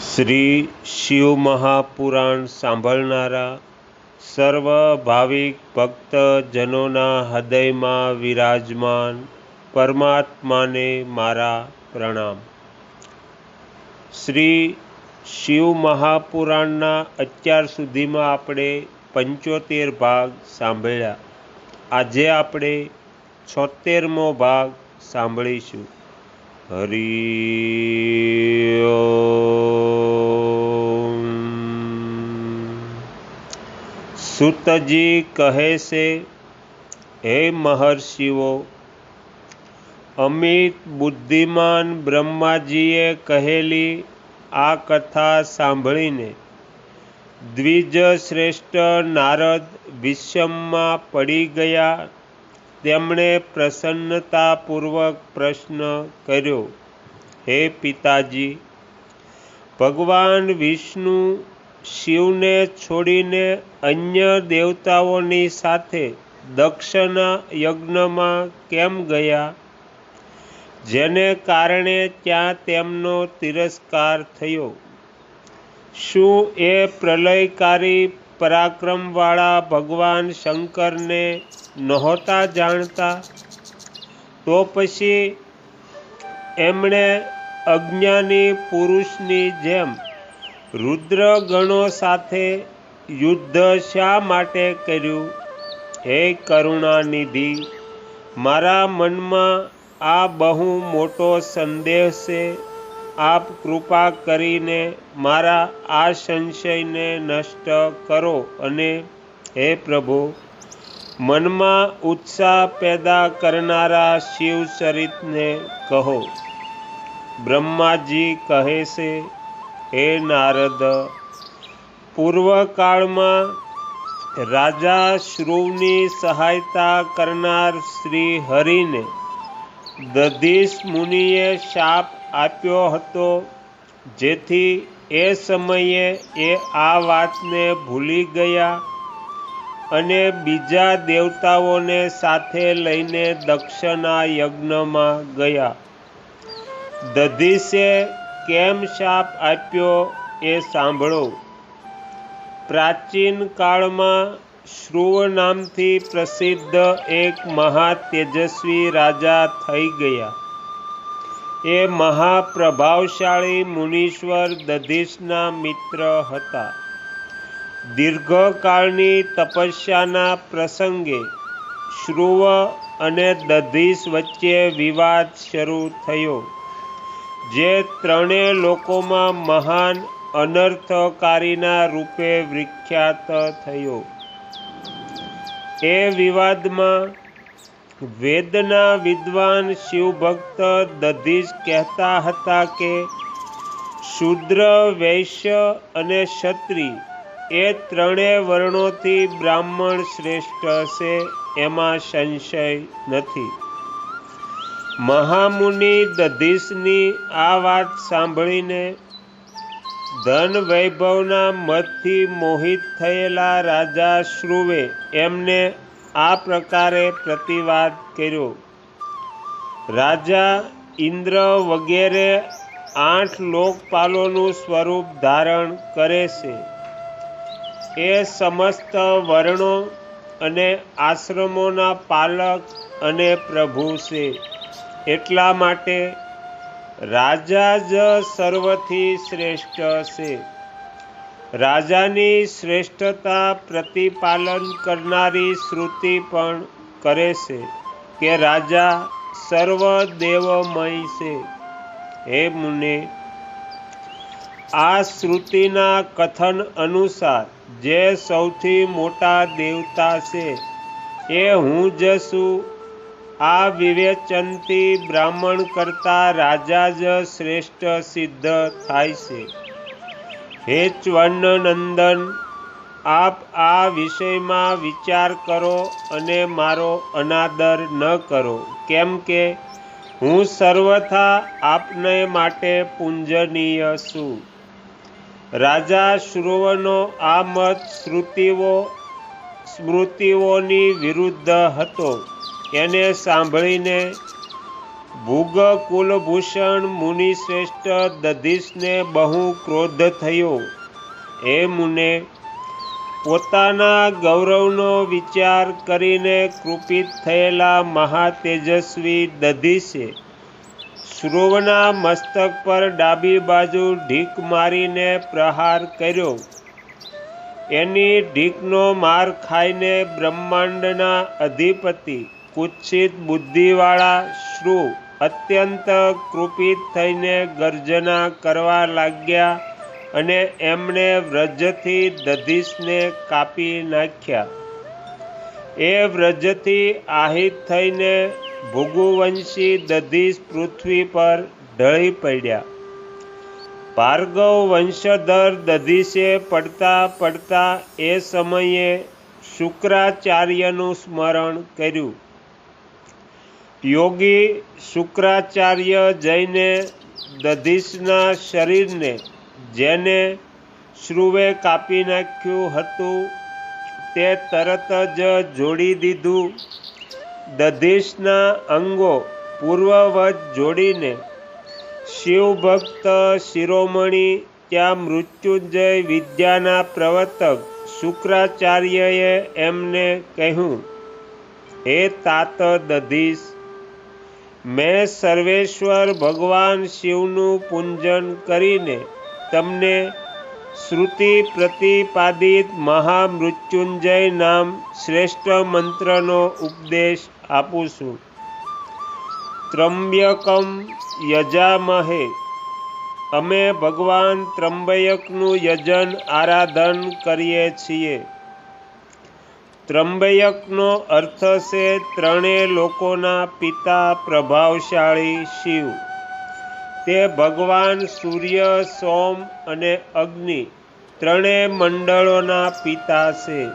શ્રી શિવ મહાપુરાણ સાંભળનારા સર્વ ભાવિક ભક્તજનોના હૃદયમાં વિરાજમાન પરમાત્માને મારા પ્રણામ. શ્રી શિવ મહાપુરાણના અત્યાર સુધીમાં આપણે પંચોતેર ભાગ સાંભળ્યા. આજે આપણે છોતેરમો ભાગ સાંભળીશું. હરિ સુતજી કહે છે, હે મહર્ષિઓ, અમિત બુદ્ધિમાન બ્રહ્માજીએ કહેલી આ કથા સાંભળીને દ્વિજ શ્રેષ્ઠ નારદ વિષમમાં પડી ગયા. તેમણે પ્રસન્નતાપૂર્વક પ્રશ્ન કર્યો, હે પિતાજી, ભગવાન વિષ્ણુ શિવને છોડીને અન્ય દેવતાઓની સાથે દક્ષના યજ્ઞમાં કેમ ગયા? જેને કારણે ત્યાં તેમનો તિરસ્કાર થયો. શું એ પ્રલયકારી પરાક્રમવાળા ભગવાન શંકરને નહોતા જાણતા? તો પછી એમણે અજ્ઞાની પુરુષની જેમ રુદ્રગણો સાથે યુદ્ધ શા માટે કર્યું? હે કરુણાનિધિ, મારા મનમાં આ બહુ મોટો સંદેહ છે. આપ કૃપા કરીને મારા આ સંશયને નષ્ટ કરો અને હે પ્રભુ, મનમાં ઉત્સાહ પેદા કરનારા શિવ ચરિતને કહો. બ્રહ્માજી કહે છે હે નારદ. પૂર્વકાળમાં રાજા શ્રુવની સહાયતા કરનાર શ્રી હરિને દધીશ મુનિએ શાપ આપ્યો હતો, જેથી એ સમયે એ આ વાતને ભૂલી ગયા અને બીજા દેવતાઓને સાથે લઈને દક્ષના યજ્ઞમાં ગયા. દધીશે કેમ શાપ આપ્યો એ સાંભળો. પ્રાચીન કાળમાં શ્રુવ નામથી પ્રસિદ્ધ એક મહા તેજસ્વી રાજા થઈ ગયા. એ મહાપ્રભાવશાળી મુનીશ્વર દધીશના મિત્ર હતા. દીર્ઘકાળની તપસ્યાના પ્રસંગે શ્રુવ અને દધીશ વચ્ચે વિવાદ શરૂ થયો. જે ત્રણેય લોકોમાં મહાન અનર્થકારીના રૂપે વિખ્યાત થયો. એ વિવાદમાં વેદના વિદ્વાન શિવભક્ત દધીશ કહેતા હતા કે, શૂદ્ર વૈશ્ય અને ક્ષત્રિય એ ત્રણેય વર્ણોથી બ્રાહ્મણ શ્રેષ્ઠ છે, એમાં સંશય નથી. મહામુનિ દધીશની આ વાત સાંભળીને ધન વૈભવના મતથી મોહિત થયેલા રાજા શ્રુવે એમને આ પ્રકારે પ્રતિવાદ કર્યો. રાજા ઇન્દ્ર વગેરે આઠ લોકપાલોનું સ્વરૂપ ધારણ કરે છે. એ સમસ્ત વર્ણો અને આશ્રમોના પાલક અને પ્રભુ છે. એટલા માટે રાજા જ સર્વથી શ્રેષ્ઠ છે. રાજાની શ્રેષ્ઠતા પ્રતિપાલન કરનારી શ્રુતિ પણ કરે છે કે રાજા સર્વ દેવમય છે. હે મુને, આ શ્રુતિના કથન અનુસાર જે સૌથી મોટા દેવતા છે એ હું જ છું આ વિવેચનથી બ્રાહ્મણ કરતા રાજા જ શ્રેષ્ઠ સિદ્ધ થાય છે. હે ચવર્ણનંદન આપ આ વિષયમાં વિચાર કરો અને મારો અનાદર ન કરો, કેમ કે હું સર્વથા આપને માટે પૂંજનીય છું. રાજા શ્રુવનો આ મત શ્રુતિઓ સ્મૃતિઓની વિરુદ્ધ હતો. એને સાંભળીને ભૂગ કુલભૂષણ મુનિ શ્રેષ્ઠ દધીશને બહુ ક્રોધ થયો. એ મુને, પોતાના ગૌરવનો વિચાર કરીને કૃપિત થયેલા મહાતેજસ્વી દધીશે શ્રુવના મસ્તક પર ડાબી બાજુ ઢીક મારીને પ્રહાર કર્યો. એની ઢીકનો માર ખાઈને બ્રહ્માંડના અધિપતિ કુત્સિત બુદ્ધિવાળા શ્રુ અત્યંત કૃપિત થઈને ગર્જના કરવા લાગ્યા અને એમણે વ્રજથી દધીશને કાપી નાખ્યા. એ વ્રજથી આહિત થઈને ભૃગુવંશી દધીશ પૃથ્વી પર ઢળી પડ્યા. ભાર્ગવ વંશધર દધીશે પડતા પડતા એ સમયે શુક્રાચાર્યનું સ્મરણ કર્યું. યોગી શુક્રાચાર્ય જઈને દધીશના શરીરને, જેને શ્રુવે કાપી નાખ્યું હતું, તે તરત જ જોડી દીધું. દધીશના અંગો પૂર્વવત જોડીને, શિવભક્ત શિરોમણી, ત્યાં મૃત્યુંજય વિદ્યાના પ્રવર્તક શુક્રાચાર્યએ એમને કહ્યું, હે તાત દધીશ મેં સર્વેશ્વર ભગવાન શિવનું પૂંજન કરીને તમને શ્રુતિ પ્રતિપાદિત મહામૃત્યુંજય નામ શ્રેષ્ઠ મંત્રનો ઉપદેશ આપું છું. ત્રંબ્યકમ યજામહે. અમે ભગવાન ત્રંબયકનું યજન આરાધન કરીએ છીએ. ત્રંબયકનો અર્થ છે ત્રણેય લોકોના પિતા પ્રભાવશાળી શિવ. તે ભગવાન સૂર્ય, સોમ અને અગ્નિ ત્રણેય મંડળોના પિતા છે.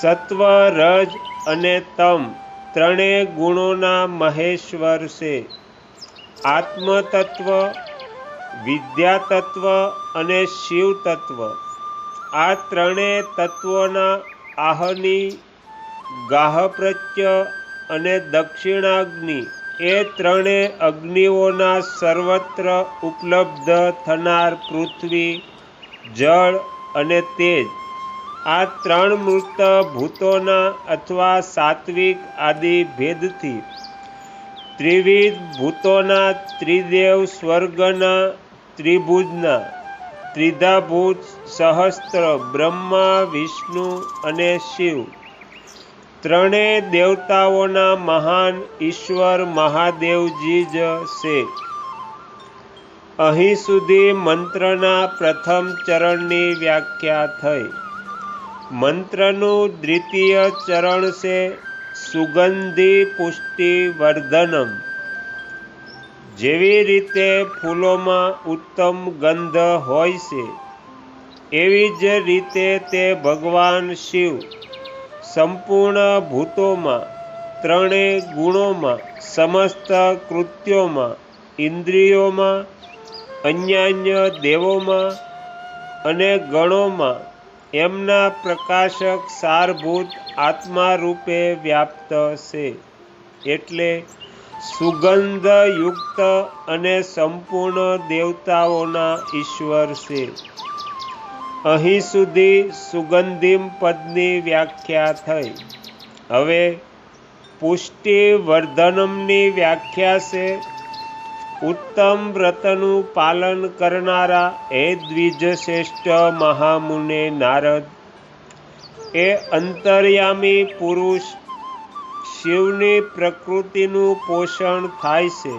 સત્વ, રજ અને તમ ત્રણેય ગુણોના મહેશ્વર છે. આત્મતત્વ, વિદ્યાતત્વ અને શિવ તત્વ આ ત્રણેય તત્વોના આહની ગાહપ્રત્ય અને દક્ષિણાગ્નિ એ ત્રણે અગ્નિઓના સર્વત્ર ઉપલબ્ધ થનાર પૃથ્વી, જળ અને તેજ. આ ત્રણ મૃત ભૂતોના અથવા સાત્વિક આદિ ભેદથી ત્રિવિધ ભૂતોના ત્રિદેવ સ્વર્ગના ત્રિભુજના ત્રિધાભૂત સહસ્ત્ર, બ્રહ્મા, વિષ્ણુ અને શિવ. ત્રણેય દેવતાઓના મહાન ઈશ્વર મહાદેવજી જ છે. અહીં સુધી મંત્રના પ્રથમ ચરણની વ્યાખ્યા થઈ. મંત્રનું દ્વિતીય ચરણ છે સુગંધી પુષ્ટિ વર્ધનમ જેવી રીતે ફૂલોમાં ઉત્તમ ગંધ હોય છે, એવી જ રીતે તે ભગવાન શિવ સંપૂર્ણ ભૂતોમાં ત્રણેય ગુણોમાં, સમસ્ત કૃત્યોમાં, ઇન્દ્રિયોમાં, અન્યાન્ય દેવોમાં અને ગણોમાં એમના પ્રકાશક સારભૂત આત્મા રૂપે વ્યાપ્ત છે. એટલે સુગંધયુક્ત અને સંપૂર્ણ દેવતાઓના ઈશ્વર છે. અહીં સુધી સુગંધિમ પદની વ્યાખ્યા થઈ. હવે પુષ્ટિ વર્ધનમની વ્યાખ્યા છે. ઉત્તમ વ્રતનું પાલન કરનારા હે દ્વિજશ્રેષ્ઠ મહામુને નારદ. એ અંતર્યામી પુરુષ શિવની પ્રકૃતિનું પોષણ થાય છે.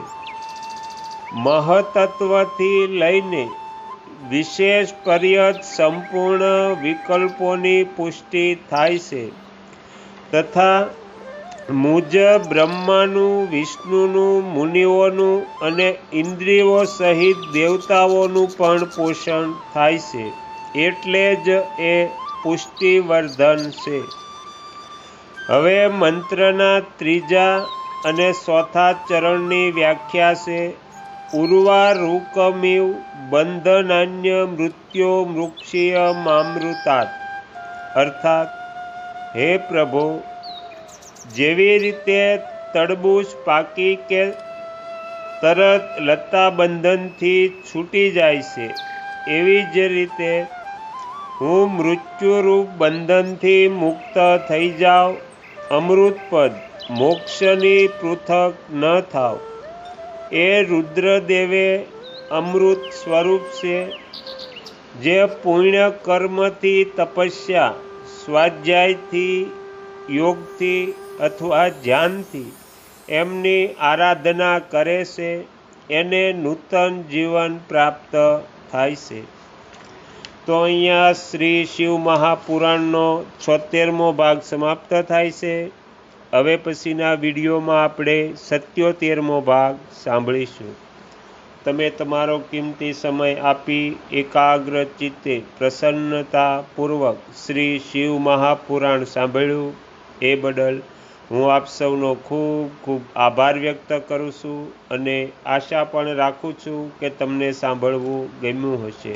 મહતત્વથી લઈને વિશેષ પર્યત સંપૂર્ણ વિકલ્પોની પુષ્ટિ થાય છે તથા મુજ બ્રહ્માનું, વિષ્ણુનું, મુનિઓનું અને ઇન્દ્રિયો સહિત દેવતાઓનું પણ પોષણ થાય છે. એટલે જ એ પુષ્ટિવર્ધન છે. હવે મંત્રના ત્રીજા અને ચોથા ચરણની વ્યાખ્યા છે. ઉર્વારુકમિવ બંધનાન્ય મૃત્યો મૃક્ષીય મામૃતાત. અર્થાત, હે પ્રભુ, જેવી રીતે તડબૂચ પાકી કે તરત લતા બંધનથી છૂટી જાય છે, એવી જ રીતે હું મૃત્યુરૂપ બંધનથી મુક્ત થઈ જાઉં અમૃતપદ મોક્ષની પૃથક ન થાવ. એ રુદ્રદેવે અમૃત સ્વરૂપ છે, જે પુણ્ય કર્મથી તપસ્યા, સ્વાધ્યાયથી યોગથી અથવા ધ્યાનથી એમની આરાધના કરે છે, એને નૂતન જીવન પ્રાપ્ત થાય છે. તો અહીંયા શ્રી શિવ મહાપુરાણનો છોતેરમો ભાગ સમાપ્ત થાય છે. હવે પછીના વિડીયોમાં આપણે સત્યોતેરમો ભાગ સાંભળીશું. તમે તમારો કિંમતી સમય આપી એકાગ્ર ચિત્તે પ્રસન્નતાપૂર્વક શ્રી શિવ મહાપુરાણ સાંભળ્યું. એ બદલ હું આપ સૌનો ખૂબ ખૂબ આભાર વ્યક્ત કરું છું અને આશા પણ રાખું છું કે તમને સાંભળવું ગમ્યું હશે.